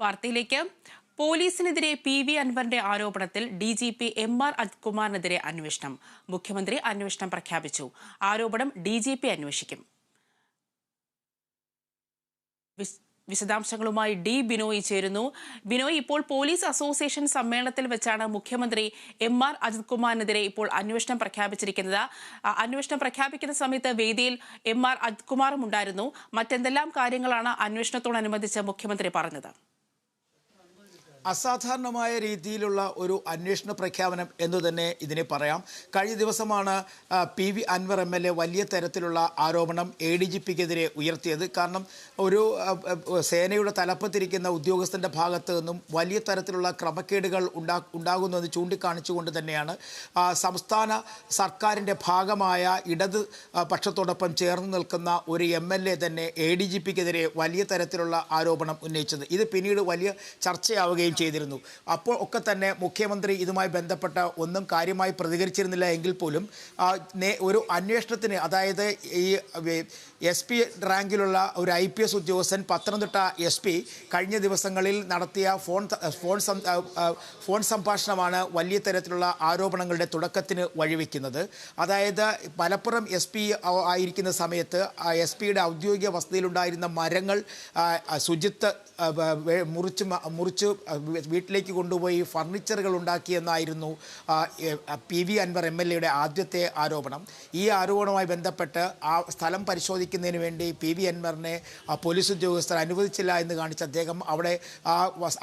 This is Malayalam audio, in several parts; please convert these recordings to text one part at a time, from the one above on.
വാർത്തയിലേക്ക്. പോലീസിനെതിരെ പി വി അൻവറിന്റെ ആരോപണത്തിൽ D G P M R അജ്കുമാറിനെതിരെ അന്വേഷണം. മുഖ്യമന്ത്രി അന്വേഷണം പ്രഖ്യാപിച്ചു. ആരോപണം ഡി ജി പി അന്വേഷിക്കും. വിശദാംശങ്ങളുമായി ഡി ബിനോയ് ചേരുന്നു. ബിനോയ് ഇപ്പോൾ പോലീസ് അസോസിയേഷൻ സമ്മേളനത്തിൽ വെച്ചാണ് മുഖ്യമന്ത്രി എം ആർ അജിത് കുമാറിനെതിരെ ഇപ്പോൾ അന്വേഷണം പ്രഖ്യാപിച്ചിരിക്കുന്നത്. അന്വേഷണം പ്രഖ്യാപിക്കുന്ന സമയത്ത് വേദിയിൽ എം ആർ അജിത് കുമാറും ഉണ്ടായിരുന്നു. മറ്റെന്തെല്ലാം കാര്യങ്ങളാണ് അന്വേഷണത്തോടനുബന്ധിച്ച് മുഖ്യമന്ത്രി പറഞ്ഞത്? അസാധാരണമായ രീതിയിലുള്ള ഒരു അന്വേഷണ പ്രഖ്യാപനം എന്ന് തന്നെ ഇതിനെ പറയാം. കഴിഞ്ഞ ദിവസമാണ് P V Anwar M L A വലിയ തരത്തിലുള്ള ആരോപണം എ ഡി ജി പിക്കെതിരെ ഉയർത്തിയത്. കാരണം ഒരു സേനയുടെ തലപ്പത്തിരിക്കുന്ന ഉദ്യോഗസ്ഥന്റെ ഭാഗത്ത് നിന്നും വലിയ തരത്തിലുള്ള ക്രമക്കേടുകൾ ഉണ്ടാ ഉണ്ടാകുന്നുവെന്ന് ചൂണ്ടിക്കാണിച്ചുകൊണ്ട് തന്നെയാണ് സംസ്ഥാന സർക്കാരിന്റെ ഭാഗമായ ഇടത് പക്ഷത്തോടൊപ്പം ചേർന്ന് നിൽക്കുന്ന ഒരു എം എൽ എ തന്നെ എ ഡി ജി പിക്കെതിരെ വലിയ തരത്തിലുള്ള ആരോപണം ഉന്നയിച്ചത്. ഇത് പിന്നീട് വലിയ ചർച്ചയാവുകയും ചെയ്തിരുന്നു. അപ്പോൾ ഒക്കെ തന്നെ മുഖ്യമന്ത്രി ഇതുമായി ബന്ധപ്പെട്ട ഒന്നും കാര്യമായി പ്രതികരിച്ചിരുന്നില്ല എങ്കിൽ പോലും ഒരു അന്വേഷണത്തിന് അതായത് ഈ എസ് പി റാങ്കിലുള്ള ഒരു ഐ പി എസ് ഉദ്യോഗസ്ഥൻ പത്തനംതിട്ട എസ് പി കഴിഞ്ഞ ദിവസങ്ങളിൽ നടത്തിയ ഫോൺ ഫോൺ ഫോൺ സംഭാഷണമാണ് വലിയ തരത്തിലുള്ള ആരോപണങ്ങളുടെ തുടക്കത്തിന് വഴിവെക്കുന്നത്. അതായത് മലപ്പുറം എസ് പി ആയിരിക്കുന്ന സമയത്ത് എസ് പിയുടെ ഔദ്യോഗിക വസതിയിലുണ്ടായിരുന്ന മരങ്ങൾ ആ, ആ, സുജിത്ത് ആ, വ- വേ- മുറിച്ച് മുറിച്ച് വീട്ടിലേക്ക് കൊണ്ടുപോയി ഫർണിച്ചറുകൾ ഉണ്ടാക്കിയെന്നായിരുന്നു P V Anwar M L എയുടെ ആദ്യത്തെ ആരോപണം. ഈ ആരോപണവുമായി ബന്ധപ്പെട്ട് ആ സ്ഥലം പരിശോധിക്കുന്നതിന് വേണ്ടി പി വി അൻവറിനെ ആ പോലീസ് ഉദ്യോഗസ്ഥർ അനുവദിച്ചില്ല എന്ന് കാണിച്ച് അദ്ദേഹം അവിടെ ആ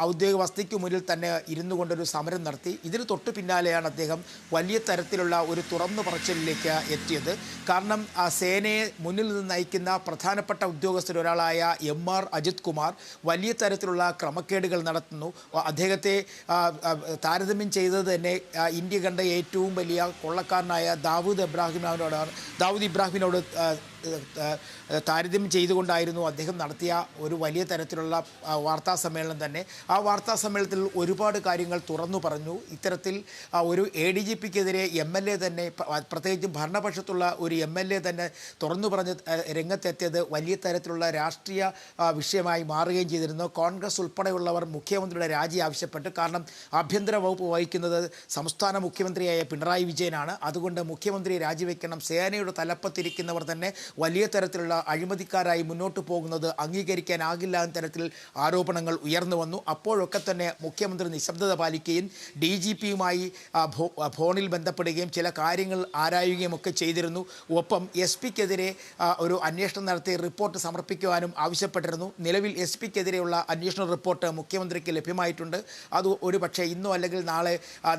ഔദ്യോഗിക വസതിക്ക് മുന്നിൽ തന്നെ ഇരുന്നു കൊണ്ടൊരു സമരം നടത്തി. ഇതിന് തൊട്ടു പിന്നാലെയാണ് അദ്ദേഹം വലിയ തരത്തിലുള്ള ഒരു തുറന്നു പറച്ചിലേക്ക് എത്തിയത്. കാരണം ആ സേനയെ മുന്നിൽ നിന്ന് നയിക്കുന്ന പ്രധാനപ്പെട്ട ഉദ്യോഗസ്ഥരൊരാളായ എം ആർ അജിത് കുമാർ വലിയ തരത്തിലുള്ള ക്രമക്കേടുകൾ നടത്തുന്നു. അദ്ദേഹത്തെ താരതമ്യം ചെയ്തത് തന്നെ ഇന്ത്യ കണ്ട ഏറ്റവും വലിയ കൊള്ളക്കാരനായ ദാവൂദ് ഇബ്രാഹിമിനോടാണ് ദാവൂദ് ഇബ്രാഹിമിനോട് താരതമ്യം ചെയ്തുകൊണ്ടായിരുന്നു അദ്ദേഹം നടത്തിയ ഒരു വലിയ തരത്തിലുള്ള വാർത്താ സമ്മേളനം തന്നെ. ആ വാർത്താ സമ്മേളനത്തിൽ ഒരുപാട് കാര്യങ്ങൾ തുറന്നു പറഞ്ഞു. ഇത്തരത്തിൽ ഒരു എ ഡി ജി പിക്കെതിരെ എം എൽ എ തന്നെ പ്രത്യേകിച്ചും ഭരണപക്ഷത്തുള്ള ഒരു എം എൽ എ തന്നെ തുറന്നു പറഞ്ഞ് രംഗത്തെത്തിയത് വലിയ തരത്തിലുള്ള രാഷ്ട്രീയ വിഷയമായി മാറുകയും ചെയ്തിരുന്നു. കോൺഗ്രസ് ഉൾപ്പെടെയുള്ളവർ മുഖ്യമന്ത്രിയുടെ രാജി ആവശ്യപ്പെട്ടു കാരണം ആഭ്യന്തര വകുപ്പ് വഹിക്കുന്നത് സംസ്ഥാന മുഖ്യമന്ത്രിയായ പിണറായി വിജയനാണ്. അതുകൊണ്ട് മുഖ്യമന്ത്രി രാജിവെക്കണം സേനയുടെ തലപ്പത്തിരിക്കുന്നവർ തന്നെ വലിയ തരത്തിലുള്ള അഴിമതിക്കാരായി മുന്നോട്ട് പോകുന്നത് അംഗീകരിക്കാനാകില്ല എന്ന തരത്തിൽ ആരോപണങ്ങൾ ഉയർന്നു വന്നു. അപ്പോഴൊക്കെ തന്നെ മുഖ്യമന്ത്രി നിശബ്ദത പാലിക്കുകയും ഡി ജി പിയുമായി ഫോണിൽ ബന്ധപ്പെടുകയും ചില കാര്യങ്ങൾ ആരായുകയും ഒക്കെ ചെയ്തിരുന്നു. ഒപ്പം എസ് പിക്കെതിരെ ഒരു അന്വേഷണം നടത്തി റിപ്പോർട്ട് സമർപ്പിക്കുവാനും ആവശ്യപ്പെട്ടിരുന്നു. നിലവിൽ എസ് പിക്കെതിരെയുള്ള അന്വേഷണ റിപ്പോർട്ട് മുഖ്യമന്ത്രിക്ക് ലഭ്യമായിട്ടുണ്ട്. അത് ഒരു പക്ഷേ ഇന്നോ അല്ലെങ്കിൽ നാളെ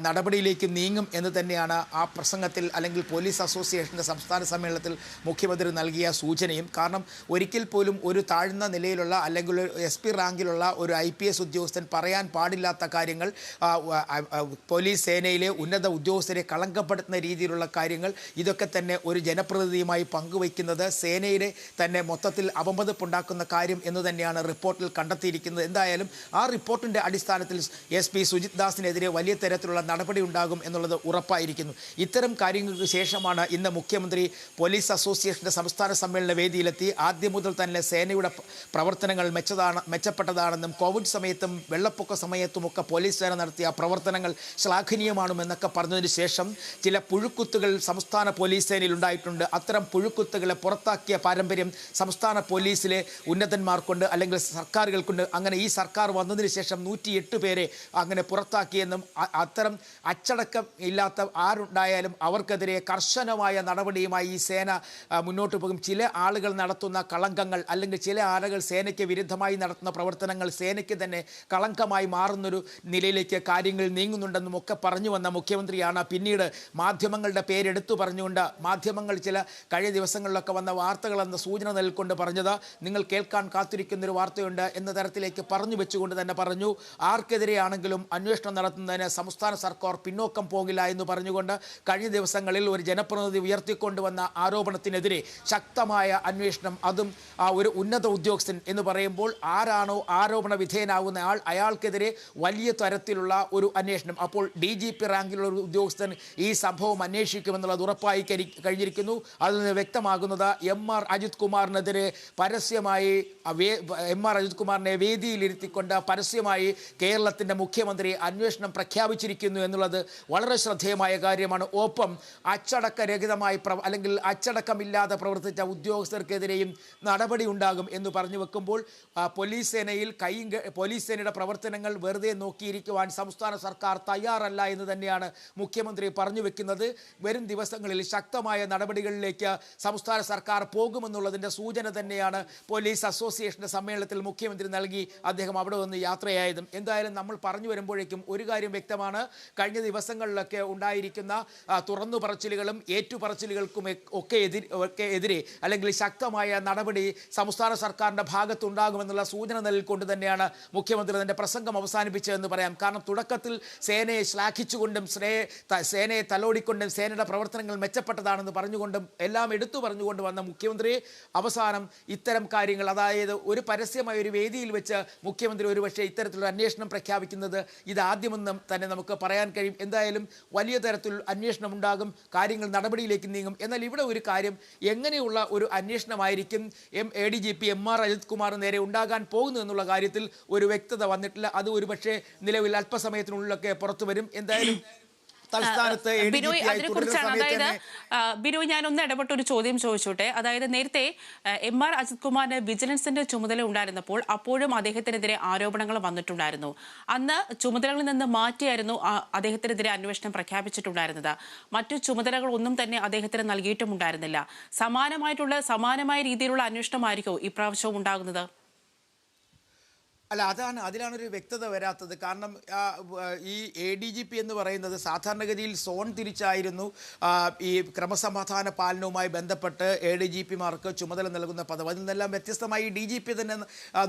നടപടിയിലേക്ക് നീങ്ങും എന്ന് തന്നെയാണ് ആ പ്രസംഗത്തിൽ അല്ലെങ്കിൽ പോലീസ് അസോസിയേഷന്റെ സംസ്ഥാന സമ്മേളനത്തിൽ മുഖ്യമന്ത്രി നൽകിയ സൂചനയും കാരണം ഒരിക്കൽ പോലും ഒരു താഴ്ന്ന നിലയിലുള്ള അല്ലെങ്കിൽ എസ് പി റാങ്കിലുള്ള ഒരു ഐ പി എസ് ഉദ്യോഗസ്ഥൻ പറയാൻ പാടില്ലാത്ത കാര്യങ്ങൾ പോലീസ് സേനയിലെ ഉന്നത ഉദ്യോഗസ്ഥരെ കളങ്കപ്പെടുത്തുന്ന രീതിയിലുള്ള കാര്യങ്ങൾ ഇതൊക്കെ തന്നെ ഒരു ജനപ്രതിനിധിയുമായി പങ്കുവയ്ക്കുന്നത് സേനയുടെ തന്നെ മൊത്തത്തിൽ അവമതിപ്പുണ്ടാക്കുന്ന കാര്യം എന്ന് തന്നെയാണ് റിപ്പോർട്ടിൽ കണ്ടെത്തിയിരിക്കുന്നത്. എന്തായാലും ആ റിപ്പോർട്ടിന്റെ അടിസ്ഥാനത്തിൽ എസ് പി സുജിത് ദാസിനെതിരെ വലിയ തരത്തിലുള്ള നടപടി ഉണ്ടാകും എന്നുള്ളത് ഉറപ്പായിരിക്കുന്നു. ഇത്തരം കാര്യങ്ങൾക്ക് ശേഷമാണ് ഇന്ന് മുഖ്യമന്ത്രി പോലീസ് അസോസിയേഷന്റെ സംസ്ഥാന സമ്മേളന വേദിയിലെത്തി. ആദ്യം മുതൽ തന്നെ സേനയുടെ പ്രവർത്തനങ്ങൾ മെച്ചതാണ് മെച്ചപ്പെട്ടതാണെന്നും കോവിഡ് സമയത്തും വെള്ളപ്പൊക്ക സമയത്തുമൊക്കെ പോലീസ് സേന നടത്തിയ പ്രവർത്തനങ്ങൾ ശ്ലാഘനീയമാണെന്നൊക്കെ പറഞ്ഞതിന് ശേഷം ചില പുഴുക്കുത്തുകൾ സംസ്ഥാന പോലീസ് സേനയിൽ ഉണ്ടായിട്ടുണ്ട്. അത്തരം പുഴുക്കുത്തുകളെ പുറത്താക്കിയ പാരമ്പര്യം സംസ്ഥാന പോലീസിലെ ഉന്നതന്മാർക്കുണ്ട്. അല്ലെങ്കിൽ സർക്കാരുകൾക്കുണ്ട്. അങ്ങനെ ഈ സർക്കാർ വന്നതിന് ശേഷം നൂറ്റിയെട്ട് പേരെ അങ്ങനെ പുറത്താക്കിയെന്നും അത്തരം അച്ചടക്കം ഇല്ലാത്ത ആരുണ്ടായാലും അവർക്കെതിരെ കർശനമായ നടപടിയുമായി ഈ സേന മുന്നോട്ട് പോകും. ചില ആളുകൾ നടത്തുന്ന കളങ്കങ്ങൾ അല്ലെങ്കിൽ ചില ആളുകൾ സേനയ്ക്ക് വിരുദ്ധമായി നടത്തുന്ന പ്രവർത്തനങ്ങൾ സേനയ്ക്ക് തന്നെ കളങ്കമായി മാറുന്നൊരു നിലയിലേക്ക് കാര്യങ്ങൾ നീങ്ങുന്നുണ്ടെന്നും ഒക്കെ പറഞ്ഞു വന്ന മുഖ്യമന്ത്രിയാണ്. പിന്നീട് മാധ്യമങ്ങളുടെ പേരെടുത്തു പറഞ്ഞുകൊണ്ട് മാധ്യമങ്ങൾ ചില കഴിഞ്ഞ ദിവസങ്ങളിലൊക്കെ വന്ന വാർത്തകളെന്ന സൂചന നൽകിക്കൊണ്ട് പറഞ്ഞത് നിങ്ങൾ കേൾക്കാൻ കാത്തിരിക്കുന്നൊരു വാർത്തയുണ്ട് എന്ന തരത്തിലേക്ക് പറഞ്ഞു വെച്ചുകൊണ്ട് തന്നെ പറഞ്ഞു. ആർക്കെതിരെയാണെങ്കിലും അന്വേഷണം നടത്തുന്നതിന് സംസ്ഥാന സർക്കാർ പിന്നോക്കം പോകില്ല എന്ന് പറഞ്ഞുകൊണ്ട് കഴിഞ്ഞ ദിവസങ്ങളിൽ ഒരു ജനപ്രതിനിധി ഉയർത്തിക്കൊണ്ടുവന്ന ആരോപണത്തിനെതിരെ ശക്തമായ അന്വേഷണം അതും ഒരു ഉന്നത ഉദ്യോഗസ്ഥൻ എന്ന് പറയുമ്പോൾ ആരാണോ ആരോപണ വിധേയനാകുന്ന ആൾ അയാൾക്കെതിരെ വലിയ തരത്തിലുള്ള ഒരു അന്വേഷണം. അപ്പോൾ ഡി ജി പി റാങ്കിലുള്ള ഒരു ഉദ്യോഗസ്ഥൻ ഈ സംഭവം അന്വേഷിക്കുമെന്നുള്ളത് ഉറപ്പായി കഴിഞ്ഞിരിക്കുന്നു. അതിൽ നിന്ന് വ്യക്തമാകുന്നത് എം ആർ അജിത് കുമാറിനെതിരെ പരസ്യമായി എം ആർ അജിത് കുമാറിനെ വേദിയിലിരുത്തിക്കൊണ്ട് പരസ്യമായി കേരളത്തിന്റെ മുഖ്യമന്ത്രി അന്വേഷണം പ്രഖ്യാപിച്ചിരിക്കുന്നു എന്നുള്ളത് വളരെ ശ്രദ്ധേയമായ കാര്യമാണ്. ഒപ്പം അച്ചടക്കരഹിതമായി പ്ര അല്ലെങ്കിൽ അച്ചടക്കമില്ലാതെ പ്രവർത്തിച്ച ഉദ്യോഗസ്ഥർക്കെതിരെയും നടപടി ഉണ്ടാകും എന്ന് പറഞ്ഞു വെക്കുമ്പോൾ പോലീസ് സേനയിൽ കൈയും പോലീസ് സേനയുടെ പ്രവർത്തനങ്ങൾ വെറുതെ നോക്കിയിരിക്കുവാൻ സംസ്ഥാന സർക്കാർ തയ്യാറല്ല എന്ന് തന്നെയാണ് മുഖ്യമന്ത്രി പറഞ്ഞു വെക്കുന്നത്. വരും ദിവസങ്ങളിൽ ശക്തമായ നടപടികളിലേക്ക് സംസ്ഥാന സർക്കാർ പോകുമെന്നുള്ളതിന്റെ സൂചന തന്നെയാണ് പോലീസ് അസോസിയേഷന്റെ സമ്മേളനത്തിൽ മുഖ്യമന്ത്രി നൽകി അദ്ദേഹം അവിടെ വന്ന് യാത്രയായതും. എന്തായാലും നമ്മൾ പറഞ്ഞു വരുമ്പോഴേക്കും ഒരു കാര്യം വ്യക്തമാണ്. കഴിഞ്ഞ ദിവസങ്ങളിലൊക്കെ ഉണ്ടായിരിക്കുന്ന തുറന്നു പറച്ചിലുകളും ഏറ്റുപറച്ചിലുകൾക്കും ഒക്കെ എതിരെ ഒക്കെ എതിരെ അല്ലെങ്കിൽ ശക്തമായ നടപടി സംസ്ഥാന സർക്കാരിന്റെ ഭാഗത്തുണ്ടാകുമെന്നുള്ള സൂചന നൽകിക്കൊണ്ട് തന്നെയാണ് മുഖ്യമന്ത്രി തന്റെ പ്രസംഗം അവസാനിപ്പിച്ചതെന്ന് പറയാം. കാരണം തുടക്കത്തിൽ സേനയെ ശ്ലാഘിച്ചുകൊണ്ടും സ്നേ സേനയെ തലോടിക്കൊണ്ടും സേനയുടെ പ്രവർത്തനങ്ങൾ മെച്ചപ്പെട്ടതാണെന്ന് പറഞ്ഞുകൊണ്ടും എല്ലാം എടുത്തു പറഞ്ഞുകൊണ്ട് വന്ന മുഖ്യമന്ത്രി അവസാനം ഇത്തരം കാര്യങ്ങൾ അതായത് ഒരു പരസ്യമായ ഒരു വേദിയിൽ വെച്ച് മുഖ്യമന്ത്രി ഒരുപക്ഷെ ഇത്തരത്തിലുള്ള അന്വേഷണം പ്രഖ്യാപിക്കുന്നത് ഇതാദ്യമെന്നും തന്നെ നമുക്ക് പറയാൻ കഴിയും. എന്തായാലും വലിയ തരത്തിൽ അന്വേഷണം ഉണ്ടാകും കാര്യങ്ങൾ നടപടിയിലേക്ക് നീങ്ങും. എന്നാൽ ഇവിടെ ഒരു കാര്യം എങ്ങനെയുള്ള ഒരു അന്വേഷണമായിരിക്കും M A D G P M R Ajith Kumar നേരെ ഉണ്ടാകാൻ പോകുന്നു എന്നുള്ള കാര്യത്തിൽ ഒരു വ്യക്തത വന്നിട്ടില്ല. അത് ഒരുപക്ഷെ നിലവിൽ അല്പസമയത്തിനുള്ളിലൊക്കെ പുറത്തു വരും എന്തായാലും തലസ്ഥാനത്ത് ബിനോയ് ആയി അതിനെ കുറിച്ചാണ് അതായത് ബിനോയ് ഞാൻ ഒന്ന് ഇടപെട്ട് ഒരു ചോദ്യം ചോദിച്ചോട്ടെ. അതായത് നേരത്തെ എം ആർ അജിത് കുമാറിന് വിജിലൻസിന്റെ ചുമതല ഉണ്ടായിരുന്നപ്പോൾ അപ്പോഴും അദ്ദേഹത്തിനെതിരെ ആരോപണങ്ങൾ വന്നിട്ടുണ്ടായിരുന്നു. അന്ന് ചുമതലകളിൽ നിന്ന് മാറ്റിയായിരുന്നു അദ്ദേഹത്തിനെതിരെ അന്വേഷണം പ്രഖ്യാപിച്ചിട്ടുണ്ടായിരുന്നത്. മറ്റു ചുമതലകൾ ഒന്നും തന്നെ അദ്ദേഹത്തിന് നൽകിയിട്ടുമുണ്ടായിരുന്നില്ല. സമാനമായിട്ടുള്ള സമാനമായ രീതിയിലുള്ള അന്വേഷണമായിരിക്കും ഇപ്രാവശ്യവും ഉണ്ടാകുന്നത്? അല്ല അതാണ് അതിലാണ് ഒരു വ്യക്തത വരാത്തത്. കാരണം ഈ എ ഡി ജി പി എന്ന് പറയുന്നത് സാധാരണഗതിയിൽ സോൺ തിരിച്ചായിരുന്നു ഈ ക്രമസമാധാന പാലനവുമായി ബന്ധപ്പെട്ട് എ ഡി ജി പിമാർക്ക് ചുമതല നൽകുന്ന പദം. അതിൽ നിന്നെല്ലാം വ്യത്യസ്തമായി ഡി ജി പി തന്നെ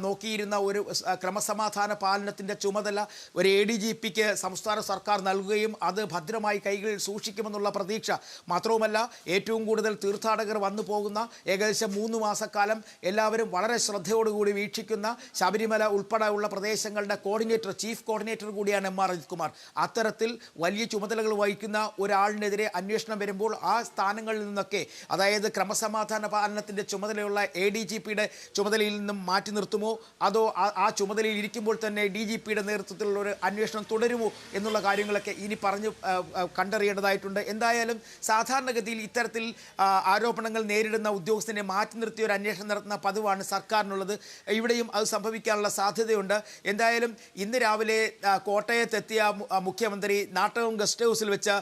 നോക്കിയിരുന്ന ഒരു ക്രമസമാധാന പാലനത്തിന്റെ ചുമതല ഒരു എ ഡി ജി പിക്ക് സംസ്ഥാന സർക്കാർ നൽകുകയും അത് ഭദ്രമായി കൈകളിൽ സൂക്ഷിക്കുമെന്നുള്ള പ്രതീക്ഷ മാത്രവുമല്ല ഏറ്റവും കൂടുതൽ തീർത്ഥാടകർ വന്നു പോകുന്ന ഏകദേശം മൂന്ന് മാസക്കാലം എല്ലാവരും വളരെ ശ്രദ്ധയോടുകൂടി വീക്ഷിക്കുന്ന ശബരിമല ഉൾപ്പെടെയുള്ള പ്രദേശങ്ങളുടെ കോർഡിനേറ്റർ ചീഫ് കോർഡിനേറ്റർ കൂടിയാണ് എം ആർ അജിത് കുമാർ അത്തരത്തിൽ വലിയ ചുമതലകൾ വഹിക്കുന്ന ഒരാളിനെതിരെ അന്വേഷണം വരുമ്പോൾ ആ സ്ഥാനങ്ങളിൽ നിന്നൊക്കെ അതായത് ക്രമസമാധാന പാലനത്തിന്റെ ചുമതലയുള്ള എ ഡി ജി പിയുടെ ചുമതലയിൽ നിന്നും മാറ്റി നിർത്തുമോ? അതോ ആ- ചുമതലയിൽ ഇരിക്കുമ്പോൾ തന്നെ ഡി ജി പിയുടെ നേതൃത്വത്തിലുള്ള ഒരു അന്വേഷണം തുടരുമോ എന്നുള്ള കാര്യങ്ങളൊക്കെ ഇനി പറഞ്ഞ് കണ്ടറിയേണ്ടതായിട്ടുണ്ട്. എന്തായാലും സാധാരണഗതിയിൽ ഇത്തരത്തിൽ ആരോപണങ്ങൾ നേരിടുന്ന ഉദ്യോഗസ്ഥനെ മാറ്റി നിർത്തി ഒരു അന്വേഷണം നടത്തുന്ന പതിവാണ് സർക്കാരിനുള്ളത്. ഇവിടെയും അത് സംഭവിക്കാനുള്ള സാധ്യതയുണ്ട്. എന്തായാലും ഇന്ന് രാവിലെ കോട്ടയത്തെത്തിയ മുഖ്യമന്ത്രി നാട്ടകം ഗസ്റ്റ് ഹൗസിൽ വെച്ച്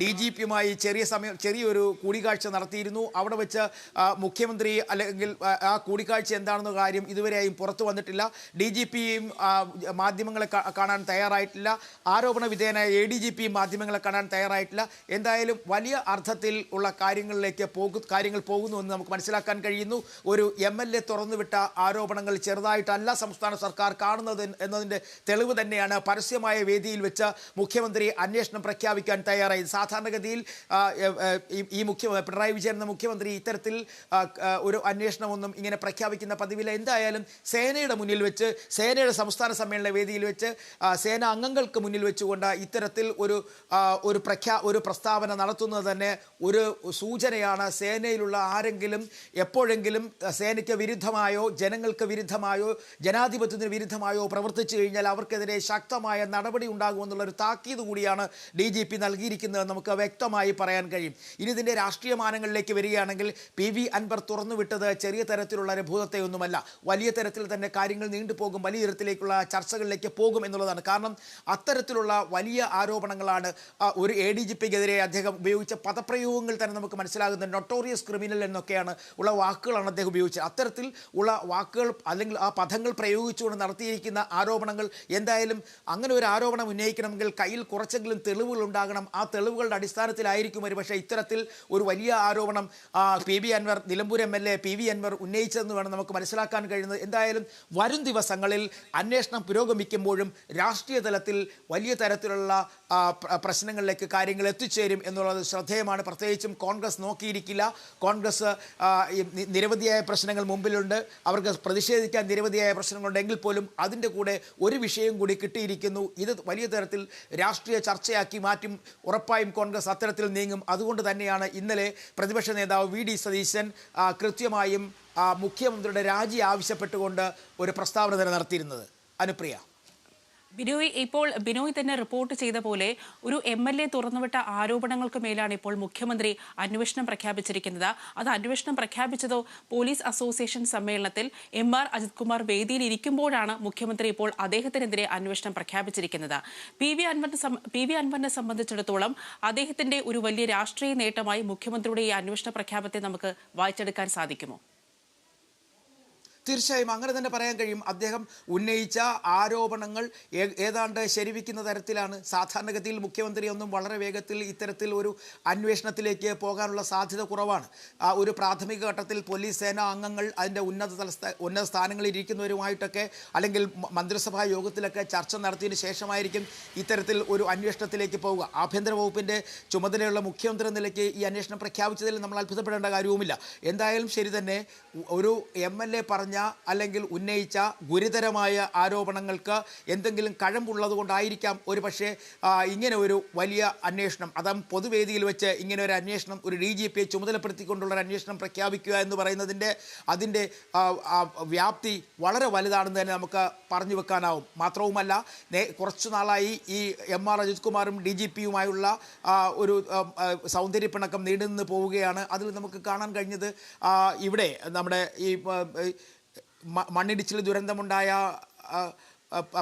ഡി ജി പിയുമായി ചെറിയ സമയം ചെറിയൊരു കൂടിക്കാഴ്ച നടത്തിയിരുന്നു. അവിടെ വെച്ച് മുഖ്യമന്ത്രി അല്ലെങ്കിൽ ആ, കൂടിക്കാഴ്ച എന്താണെന്ന കാര്യം ഇതുവരെയും പുറത്തു വന്നിട്ടില്ല. ഡി ജി പിയും മാധ്യമങ്ങളെ കാണാൻ തയ്യാറായിട്ടില്ല. ആരോപണ വിധേയനായ എ ഡി ജി പിയും മാധ്യമങ്ങളെ കാണാൻ തയ്യാറായിട്ടില്ല. എന്തായാലും വലിയ അർത്ഥത്തിൽ ഉള്ള കാര്യങ്ങളിലേക്ക് പോകു കാര്യങ്ങൾ പോകുന്നു എന്ന് നമുക്ക് മനസ്സിലാക്കാൻ കഴിയുന്നു. ഒരു എം എൽ എ തുറന്നുവിട്ട ആരോപണങ്ങൾ ചെറുതായിട്ടല്ല സംസ്ഥാന സർക്കാർ കാണുന്നത് എന്നതിന്റെ തെളിവ് തന്നെയാണ്. പരസ്യമായ വേദിയിൽ വെച്ച് മുഖ്യമന്ത്രി അന്വേഷണം പ്രഖ്യാപിക്കാൻ തയ്യാറായി. സാധാരണഗതിയിൽ ഈ- മുഖ്യ പിണറായി വിജയൻ എന്ന മുഖ്യമന്ത്രി ഇത്തരത്തിൽ ഒരു അന്വേഷണമൊന്നും ഇങ്ങനെ പ്രഖ്യാപിക്കുന്ന പതിവില്ല. എന്തായാലും സേനയുടെ മുന്നിൽ വെച്ച് സേനയുടെ സംസ്ഥാന സമ്മേളന വേദിയിൽ വെച്ച് സേന അംഗങ്ങൾക്ക് മുന്നിൽ വെച്ചുകൊണ്ട് ഇത്തരത്തിൽ ഒരു ഒരു പ്രഖ്യാ ഒരു പ്രസ്താവന നടത്തുന്നത് തന്നെ ഒരു സൂചനയാണ്. സേനയിലുള്ള ആരെങ്കിലും എപ്പോഴെങ്കിലും സേനയ്ക്ക് വിരുദ്ധമായോ ജനങ്ങൾക്ക് വിരുദ്ധമായോ ജനാധിപത്യത്തിന് വിരുദ്ധമായോ പ്രവർത്തിച്ചു കഴിഞ്ഞാൽ അവർക്കെതിരെ ശക്തമായ നടപടി ഉണ്ടാകുമെന്നുള്ള ഒരു താക്കീത് കൂടിയാണ് ഡി ജി പി നൽകിയിരിക്കുന്നത് നമുക്ക് വ്യക്തമായി പറയാൻ കഴിയും. ഇനി ഇതിന്റെ രാഷ്ട്രീയ മാനങ്ങളിലേക്ക് വരികയാണെങ്കിൽ പി വി അൻവർ തുറന്നുവിട്ടത് ചെറിയ തരത്തിലുള്ള ഒരു ഭൂതത്തെ ഒന്നുമല്ല വലിയ തരത്തിൽ തന്നെ കാര്യങ്ങൾ നീണ്ടുപോകും വലിയ തരത്തിലേക്കുള്ള ചർച്ചകളിലേക്ക് പോകും എന്നുള്ളതാണ്. കാരണം അത്തരത്തിലുള്ള വലിയ ആരോപണങ്ങളാണ് ഒരു എ ഡി ജി പിക്കെതിരെ അദ്ദേഹം ഉപയോഗിച്ച പദപ്രയോഗങ്ങൾ തന്നെ നമുക്ക് മനസ്സിലാകുന്നത് നൊട്ടോറിയസ് ക്രിമിനൽ എന്നൊക്കെയാണ് ഉള്ള വാക്കുകളാണ് അദ്ദേഹം ഉപയോഗിച്ചത്. അത്തരത്തിൽ ഉള്ള വാക്കുകൾ അല്ലെങ്കിൽ ആ പദങ്ങൾ പ്രയോഗിച്ചുകൊണ്ട് ഉന്നയിച്ചുകൊണ്ട് നടത്തിയിരിക്കുന്ന ആരോപണങ്ങൾ എന്തായാലും അങ്ങനെ ഒരു ആരോപണം ഉന്നയിക്കണമെങ്കിൽ കയ്യിൽ കുറച്ചെങ്കിലും തെളിവുകൾ ഉണ്ടാകണം. ആ തെളിവുകളുടെ അടിസ്ഥാനത്തിലായിരിക്കും ഒരു പക്ഷേ ഇത്തരത്തിൽ ഒരു വലിയ ആരോപണം P B Anwar Nilambur M L A P V Anwar ഉന്നയിച്ചതെന്ന് വേണം നമുക്ക് മനസ്സിലാക്കാൻ കഴിയുന്നത്. എന്തായാലും വരും ദിവസങ്ങളിൽ അന്വേഷണം പുരോഗമിക്കുമ്പോഴും രാഷ്ട്രീയ തലത്തിൽ വലിയ തരത്തിലുള്ള പ്രശ്നങ്ങളിലേക്ക് കാര്യങ്ങൾ എത്തിച്ചേരും എന്നുള്ളത് ശ്രദ്ധേയമാണ്. പ്രത്യേകിച്ചും കോൺഗ്രസ് നോക്കിയിരിക്കില്ല. കോൺഗ്രസ് നിരവധിയായ പ്രശ്നങ്ങൾ മുമ്പിലുണ്ട്. അവർക്ക് പ്രതിഷേധിക്കാൻ നിരവധിയായ പ്രശ്നങ്ങളുണ്ടെങ്കിൽ പോലും അതിന്റെ കൂടെ ഒരു വിഷയം കൂടി കിട്ടിയിരിക്കുന്നു. ഇത് വലിയ തരത്തിൽ രാഷ്ട്രീയ ചർച്ചയാക്കി മാറ്റും. ഉറപ്പായും കോൺഗ്രസ് അത്തരത്തിൽ നീങ്ങും. അതുകൊണ്ട് തന്നെയാണ് ഇന്നലെ പ്രതിപക്ഷ നേതാവ് വി ഡി സതീശൻ കൃത്യമായും മുഖ്യമന്ത്രിയുടെ രാജി ആവശ്യപ്പെട്ടുകൊണ്ട് ഒരു പ്രസ്താവന തന്നെ നടത്തിയിരുന്നത് അനുപ്രിയ. ബിനോയ് ഇപ്പോൾ ബിനോയ് തന്നെ റിപ്പോർട്ട് ചെയ്ത പോലെ ഒരു എം എൽ എ തുറന്നുവിട്ട ആരോപണങ്ങൾക്ക് മേലാണ് ഇപ്പോൾ മുഖ്യമന്ത്രി അന്വേഷണം പ്രഖ്യാപിച്ചിരിക്കുന്നത്. അത് അന്വേഷണം പ്രഖ്യാപിച്ചതോ പോലീസ് അസോസിയേഷൻ സമ്മേളനത്തിൽ എം ആർ അജിത് കുമാർ വേദിയിൽ ഇരിക്കുമ്പോഴാണ് മുഖ്യമന്ത്രി ഇപ്പോൾ അദ്ദേഹത്തിനെതിരെ അന്വേഷണം പ്രഖ്യാപിച്ചിരിക്കുന്നത്. പി വി അൻവറിനെ സം- പി വി അൻവറിനെ സംബന്ധിച്ചിടത്തോളം അദ്ദേഹത്തിന്റെ ഒരു വലിയ രാഷ്ട്രീയ നേട്ടമായി മുഖ്യമന്ത്രിയുടെ ഈ അന്വേഷണ പ്രഖ്യാപനത്തെ നമുക്ക് വായിച്ചെടുക്കാൻ സാധിക്കുമോ? തീർച്ചയായും അങ്ങനെ തന്നെ പറയാൻ കഴിയും. അദ്ദേഹം ഉന്നയിച്ച ആരോപണങ്ങൾ ഏതാണ്ട് ശരിവിക്കുന്ന തരത്തിലാണ്. സാധാരണഗതിയിൽ മുഖ്യമന്ത്രി ഒന്നും വളരെ വേഗത്തിൽ ഇത്തരത്തിൽ ഒരു അന്വേഷണത്തിലേക്ക് പോകാനുള്ള സാധ്യത കുറവാണ്. ആ ഒരു പ്രാഥമിക ഘട്ടത്തിൽ പോലീസ് സേനാ അംഗങ്ങൾ അതിന്റെ ഉന്നത തലസ്ഥ ഉന്നത സ്ഥാനങ്ങളിൽ ഇരിക്കുന്നവരുമായിട്ടൊക്കെ അല്ലെങ്കിൽ മന്ത്രിസഭാ യോഗത്തിലൊക്കെ ചർച്ച നടത്തിയതിന് ശേഷമായിരിക്കും ഇത്തരത്തിൽ ഒരു അന്വേഷണത്തിലേക്ക് പോവുക. ആഭ്യന്തര വകുപ്പിന്റെ ചുമതലയുള്ള മുഖ്യമന്ത്രി നിലയ്ക്ക് ഈ അന്വേഷണം പ്രഖ്യാപിച്ചതിൽ നമ്മൾ അത്ഭുതപ്പെടേണ്ട കാര്യവുമില്ല. എന്തായാലും ശരി തന്നെ ഒരു എം എൽ എ പറഞ്ഞ അല്ലെങ്കിൽ ഉന്നയിച്ച ഗുരുതരമായ ആരോപണങ്ങൾക്ക് എന്തെങ്കിലും കഴമ്പുള്ളത് കൊണ്ടായിരിക്കാം ഒരു പക്ഷേ ഇങ്ങനെ ഒരു വലിയ അന്വേഷണം. അതും പൊതുവേദിയിൽ വെച്ച് ഇങ്ങനെ ഒരു അന്വേഷണം ഒരു ഡി ജി പിയെ ചുമതലപ്പെടുത്തിക്കൊണ്ടുള്ള ഒരു അന്വേഷണം പ്രഖ്യാപിക്കുക എന്ന് പറയുന്നതിന്റെ അതിന്റെ വ്യാപ്തി വളരെ വലുതാണെന്ന് തന്നെ നമുക്ക് പറഞ്ഞു വെക്കാനാവും. മാത്രവുമല്ല കുറച്ചു നാളായി ഈ എം ആർ അജിത് കുമാറും ഡി ജി പിയുമായുള്ള ഒരു സൗന്ദര്യപ്പിണക്കം നീണ്ടുനിന്ന് പോവുകയാണ്. അതിൽ നമുക്ക് കാണാൻ കഴിഞ്ഞത് ഇവിടെ നമ്മുടെ ഈ മണ്ണിടിച്ചിൽ ദുരന്തമുണ്ടായ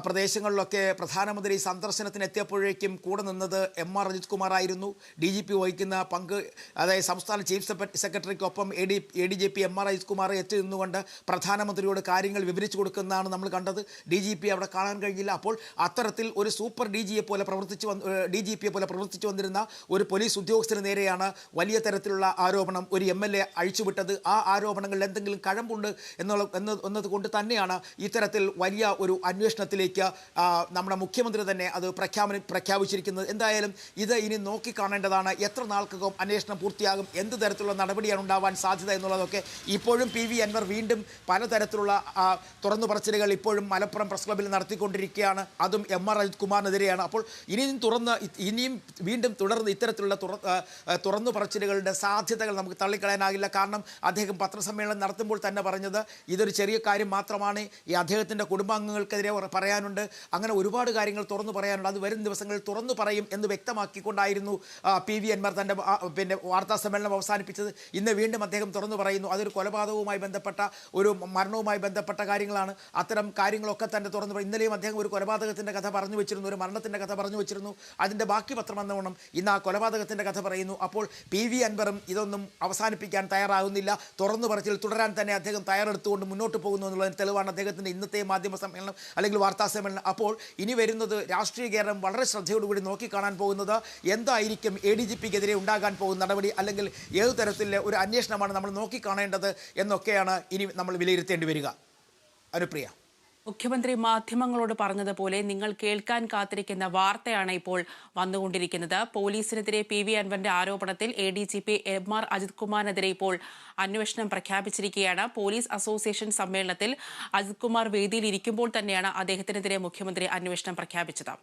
പ്രദേശങ്ങളിലൊക്കെ പ്രധാനമന്ത്രി സന്ദർശനത്തിന് എത്തിയപ്പോഴേക്കും കൂടെ നിന്നത് എം ആർ അജിത് കുമാർ ആയിരുന്നു. ഡി ജി പി വഹിക്കുന്ന പങ്ക് അതായത് സംസ്ഥാന chief secretary- സെക്രട്ടറിക്കൊപ്പം A D A D G P M R Ajith Kumar എത്തി നിന്നുകൊണ്ട് പ്രധാനമന്ത്രിയോട് കാര്യങ്ങൾ വിവരിച്ചു കൊടുക്കുന്നതാണ് നമ്മൾ കണ്ടത്. ഡി ജി പി അവിടെ കാണാൻ കഴിഞ്ഞില്ല. അപ്പോൾ അത്തരത്തിൽ ഒരു സൂപ്പർ ഡി ജിയെ പോലെ പ്രവർത്തിച്ചു വന്ന് ഡി ജി പിയെ പോലെ പ്രവർത്തിച്ചു വന്നിരുന്ന ഒരു പോലീസ് ഉദ്യോഗസ്ഥന് നേരെയാണ് വലിയ തരത്തിലുള്ള ആരോപണം ഒരു എം എൽ എ അഴിച്ചുവിട്ടത് ആ ആരോപണങ്ങളിൽ എന്തെങ്കിലും കഴമ്പുണ്ട് എന്നുള്ള എന്ന എന്നതുകൊണ്ട് തന്നെയാണ് ഇത്തരത്തിൽ വലിയ ഒരു അന്വേഷണത്തിലേക്ക് നമ്മുടെ മുഖ്യമന്ത്രി തന്നെ അത് പ്രഖ്യാപനം പ്രഖ്യാപിച്ചിരിക്കുന്നത്. എന്തായാലും ഇത് ഇനി നോക്കിക്കാണേണ്ടതാണ്. എത്ര നാൾക്കകം അന്വേഷണം പൂർത്തിയാകും? എന്ത് തരത്തിലുള്ള നടപടിയാണ് ഉണ്ടാവാൻ സാധ്യത എന്നുള്ളതൊക്കെ ഇപ്പോഴും പി വി അൻവർ വീണ്ടും പലതരത്തിലുള്ള തുറന്നു പറച്ചിലുകൾ ഇപ്പോഴും മലപ്പുറം പ്രസ് ക്ലബിൽ നടത്തിക്കൊണ്ടിരിക്കുകയാണ്. അതും എം ആർ അജിത് കുമാറിനെതിരെയാണ്. അപ്പോൾ ഇനിയും തുറന്ന് ഇനിയും വീണ്ടും തുടർന്ന് ഇത്തരത്തിലുള്ള തുറന്നു പറച്ചിലുകളുടെ സാധ്യതകൾ നമുക്ക് തള്ളിക്കളയാനാകില്ല. കാരണം അദ്ദേഹം പത്രസമ്മേളനം നടത്തുമ്പോൾ തന്നെ പറഞ്ഞത് ഇതൊരു ചെറിയ കാര്യം മാത്രമാണ്. ഈ അദ്ദേഹത്തിന്റെ കുടുംബാംഗങ്ങൾക്കെതിരെ പറയാനുണ്ട്. അങ്ങനെ ഒരുപാട് കാര്യങ്ങൾ തുറന്നു പറയാനുണ്ട്. അത് വരും ദിവസങ്ങളിൽ തുറന്നു പറയും എന്ന് വ്യക്തമാക്കിക്കൊണ്ടായിരുന്നു പി വി അൻവർ തന്റെ പിന്നെ വാർത്താ സമ്മേളനം അവസാനിപ്പിച്ചത്. ഇന്ന് വീണ്ടും അദ്ദേഹം തുറന്നു പറയുന്നു. അതൊരു കൊലപാതകവുമായി ബന്ധപ്പെട്ട ഒരു മരണവുമായി ബന്ധപ്പെട്ട കാര്യങ്ങളാണ്. അത്തരം കാര്യങ്ങളൊക്കെ തന്നെ തുറന്നു പറയും ഇന്നലെയും അദ്ദേഹം ഒരു കൊലപാതകത്തിന്റെ കഥ പറഞ്ഞു വെച്ചിരുന്നു ഒരു മരണത്തിന്റെ കഥ പറഞ്ഞു വെച്ചിരുന്നു. അതിന്റെ ബാക്കി പത്രം എന്നവണ്ണം ഇന്ന് ആ കൊലപാതകത്തിന്റെ കഥ പറയുന്നു. അപ്പോൾ പി വി അൻവറും ഇതൊന്നും അവസാനിപ്പിക്കാൻ തയ്യാറാകുന്നില്ല. തുറന്നു പറച്ചിൽ തുടരാൻ തന്നെ അദ്ദേഹം തയ്യാറെടുത്തുകൊണ്ട് മുന്നോട്ട് പോകുന്നു എന്നുള്ളതിന് തെളിവാണ് അദ്ദേഹത്തിന്റെ ഇന്നത്തെ മാധ്യമ സമ്മേളനം അല്ലെങ്കിൽ വാർത്താ സമ്മേളനം. അപ്പോൾ ഇനി വരുന്നത് രാഷ്ട്രീയ കേരളം വളരെ ശ്രദ്ധയോടുകൂടി നോക്കിക്കാണാൻ പോകുന്നത് എന്തായിരിക്കും എ ഡി ജി പിക്കെതിരെ ഉണ്ടാകാൻ പോകുന്ന നടപടി അല്ലെങ്കിൽ ഏതു തരത്തിലെ ഒരു അന്വേഷണമാണ് നമ്മൾ നോക്കിക്കാണേണ്ടത് എന്നൊക്കെയാണ് ഇനി നമ്മൾ വിലയിരുത്തേണ്ടി വരിക. അനുപ്രിയ. മുഖ്യമന്ത്രി മാധ്യമങ്ങളോട് പറഞ്ഞതുപോലെ നിങ്ങൾ കേൾക്കാൻ കാത്തിരിക്കുന്ന വാർത്തയാണ് ഇപ്പോൾ വന്നുകൊണ്ടിരിക്കുന്നത്. പോലീസിനെതിരെ പി വി അൻവന്റെ ആരോപണത്തിൽ A D G P M R Ajith കുമാറിനെതിരെ ഇപ്പോൾ അന്വേഷണം പ്രഖ്യാപിച്ചിരിക്കുകയാണ്. പോലീസ് അസോസിയേഷൻ സമ്മേളനത്തിൽ അജിത് കുമാർ വേദിയിലിരിക്കുമ്പോൾ തന്നെയാണ് അദ്ദേഹത്തിനെതിരെ മുഖ്യമന്ത്രി അന്വേഷണം പ്രഖ്യാപിച്ചത്.